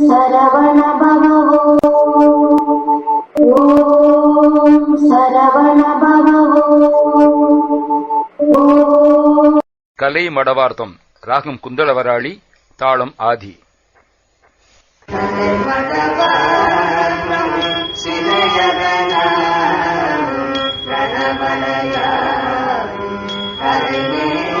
சரவண பவோ ஓம் சரவண பவோ கலை மடவார்த்தம் ராகம் குந்தளவராளி தாளம் ஆதி. கருதிய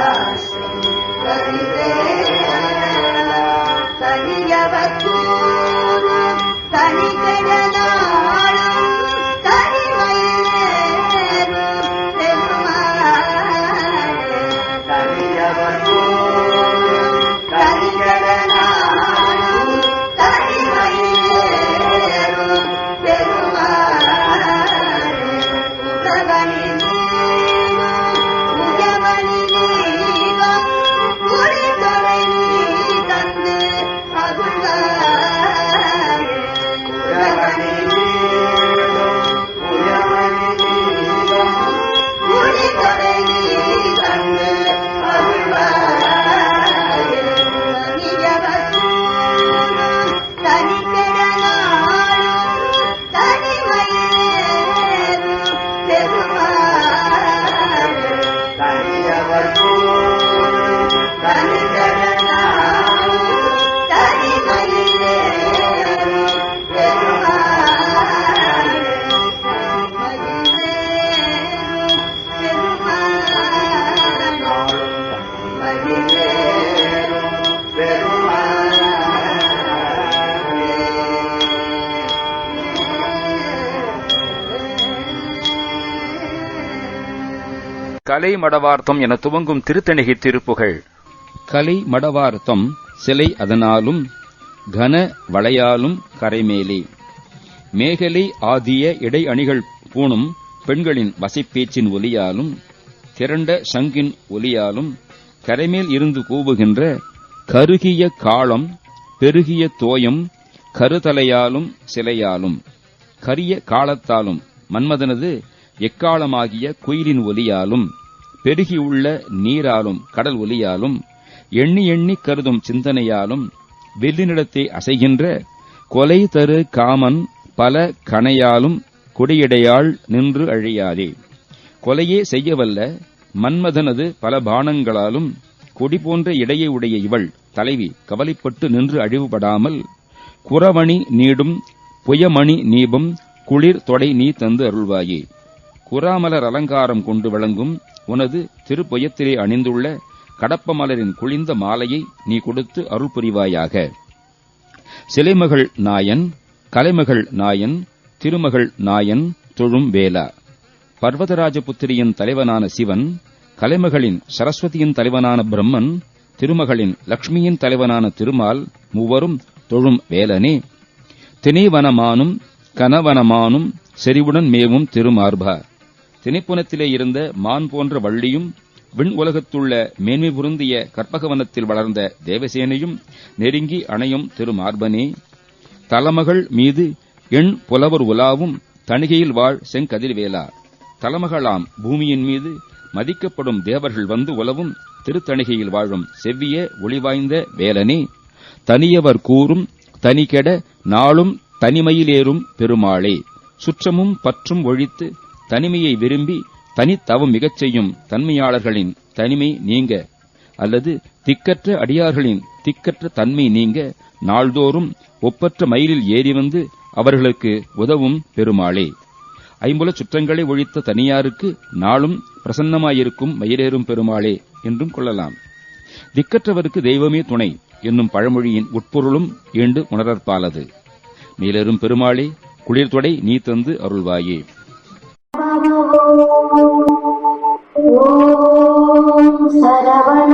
கலை மடவார்த்தம் என துவங்கும் திருத்தணிகை திருப்புகழ் கலை மடவார்த்தம் சிலை அதனாலும் கன வளையாலும் கரைமேலே. மேகலை ஆதிய இடை அணிகள் பூணும் பெண்களின் வசைப்பேச்சின் ஒலியாலும் திரண்ட சங்கின் ஒலியாலும் கரைமேல் இருந்து கூவுகின்ற கருகிய காலம் பெருகிய தோயம் கருதலையாலும் சிலையாலும் கரிய காலத்தாலும் மன்மதனது எக்காலமாகிய குயிலின் ஒலியாலும். பெருகியுள்ள நீராலும் கடல் ஒலியாலும் எண்ணி எண்ணி கருதும் சிந்தனையாலும் வெள்ளினிடத்தை அசைகின்ற கொலை தரு காமன் பல கணையாலும் கொடியடையாள் நின்று அழியாதே. கொலையே செய்யவல்ல மன்மதனது பல பானங்களாலும் கொடி போன்ற இடையை உடைய இவள் தலைவி கவலைப்பட்டு நின்று அழிவுபடாமல் குறவணி நீடும் புயமணி நீபம் குளிர் தொடை நீ தந்து அருள்வாயே. குறாமலர் அலங்காரம் கொண்டு வழங்கும் உனது திருப்புயத்திலே அணிந்துள்ள கடப்ப மலரின் குளிர்ந்த மாலையை நீ கொடுத்து அருள் புரிவாயாக சிலைமகள் நாயன் கலைமகள் நாயன் திருமகள் நாயன் தொழும் வேலா. பர்வதராஜபுத்திரியின் தலைவனான சிவன் கலைமகளின் சரஸ்வதியின் தலைவனான பிரம்மன் திருமகளின் லக்ஷ்மியின் தலைவனான திருமால் மூவரும் தொழும் வேலனே. தினைவனமானும் கனவனமானும் செறிவுடன் மேவும் திருமார்பா. திணைப்புனத்திலே இருந்த மான் போன்ற வள்ளியும் விண் உலகத்துள்ள மேன்மை பொருந்திய கற்பகவனத்தில் வளர்ந்த தேவசேனையும் நெருங்கி அணையும் திருமார்பனே தலமகள் மீது எண் புலவர் உலாவும் தணிகையில் வாழ் செங்கதிர்வேலா தலமகளாம் பூமியின் மீது மதிக்கப்படும் தேவர்கள் வந்து உலவும் திருத்தணிகையில் வாழும் செவ்விய ஒளிவாய்ந்த வேலனே. தனியவர் கூறும் தனிகெட நாளும் தனிமையிலேறும் பெருமாளே. சுற்றமும் பற்றும் ஒழித்து தனிமையை விரும்பி தனித்தவம் மிகச் செய்யும் தன்மையாளர்களின் தனிமை நீங்க அல்லது திக்கற்ற அடியார்களின் திக்கற்ற தன்மை நீங்க நாள்தோறும் ஒப்பற்ற மயிலில் ஏறி வந்து அவர்களுக்கு உதவும் பெருமாளே. ஐம்புல சுற்றங்களை ஒழித்த தனியாருக்கு நாளும் பிரசன்னமாயிருக்கும் மயிலேறும் பெருமாளே என்றும் கொள்ளலாம். திக்கற்றவருக்கு தெய்வமே துணை என்னும் பழமொழியின் உட்பொருளும் ஈண்டு உணரற்பாலது. மேலேறும் பெருமாளே குளிர்தொடை நீ தந்து அருள்வாயே. ॐ सरवण